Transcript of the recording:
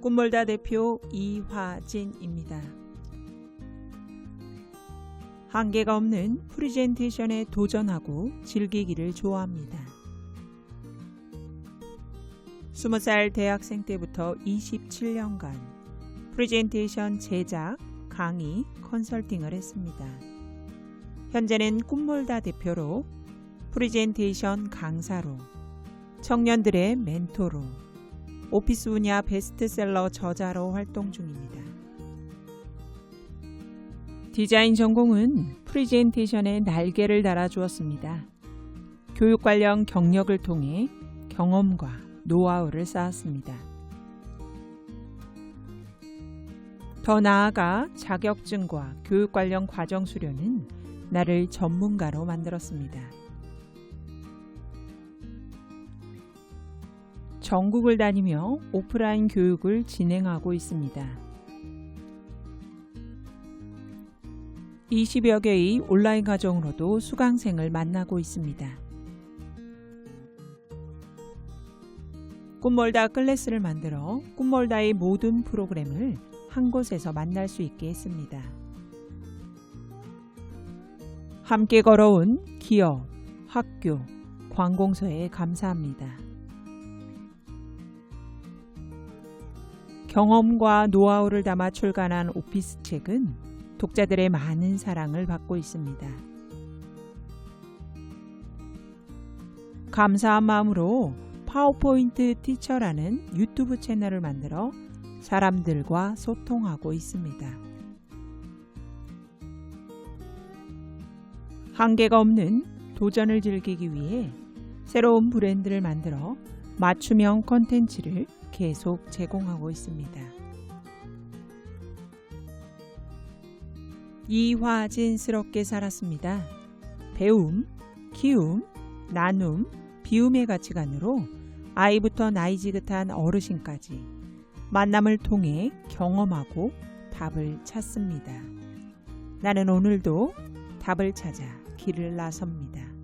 꿈몰다 대표 이화진입니다. 한계가 없는 프리젠테이션에 도전하고 즐기기를 좋아합니다. 20살 대학생 때부터 27년간 프리젠테이션 제작, 강의, 컨설팅을 했습니다. 현재는 꿈몰다 대표로 프리젠테이션 강사로 청년들의 멘토로 오피스 분야 베스트셀러 저자로 활동 중입니다. 디자인 전공은 프리젠테이션에 날개를 달아주었습니다. 교육 관련 경력을 통해 경험과 노하우를 쌓았습니다. 더 나아가 자격증과 교육 관련 과정 수료는 나를 전문가로 만들었습니다. 전국을 다니며 오프라인 교육을 진행하고 있습니다. 20여 개의 온라인 과정으로도 수강생을 만나고 있습니다. 꿈몰다 클래스를 만들어 꿈몰다의 모든 프로그램을 한 곳에서 만날 수 있게 했습니다. 함께 걸어온 기업, 학교, 관공서에 감사합니다. 경험과 노하우를 담아 출간한 오피스 책은 독자들의 많은 사랑을 받고 있습니다. 감사한 마음으로 파워포인트 티처라는 유튜브 채널을 만들어 사람들과 소통하고 있습니다. 한계가 없는 도전을 즐기기 위해 새로운 브랜드를 만들어 맞춤형 컨텐츠를 계속 제공하고 있습니다. 이화진스럽게 살았습니다. 배움, 키움, 나눔, 비움의 가치관으로 아이부터 나이 지긋한 어르신까지 만남을 통해 경험하고 답을 찾습니다. 나는 오늘도 답을 찾아 길을 나섭니다.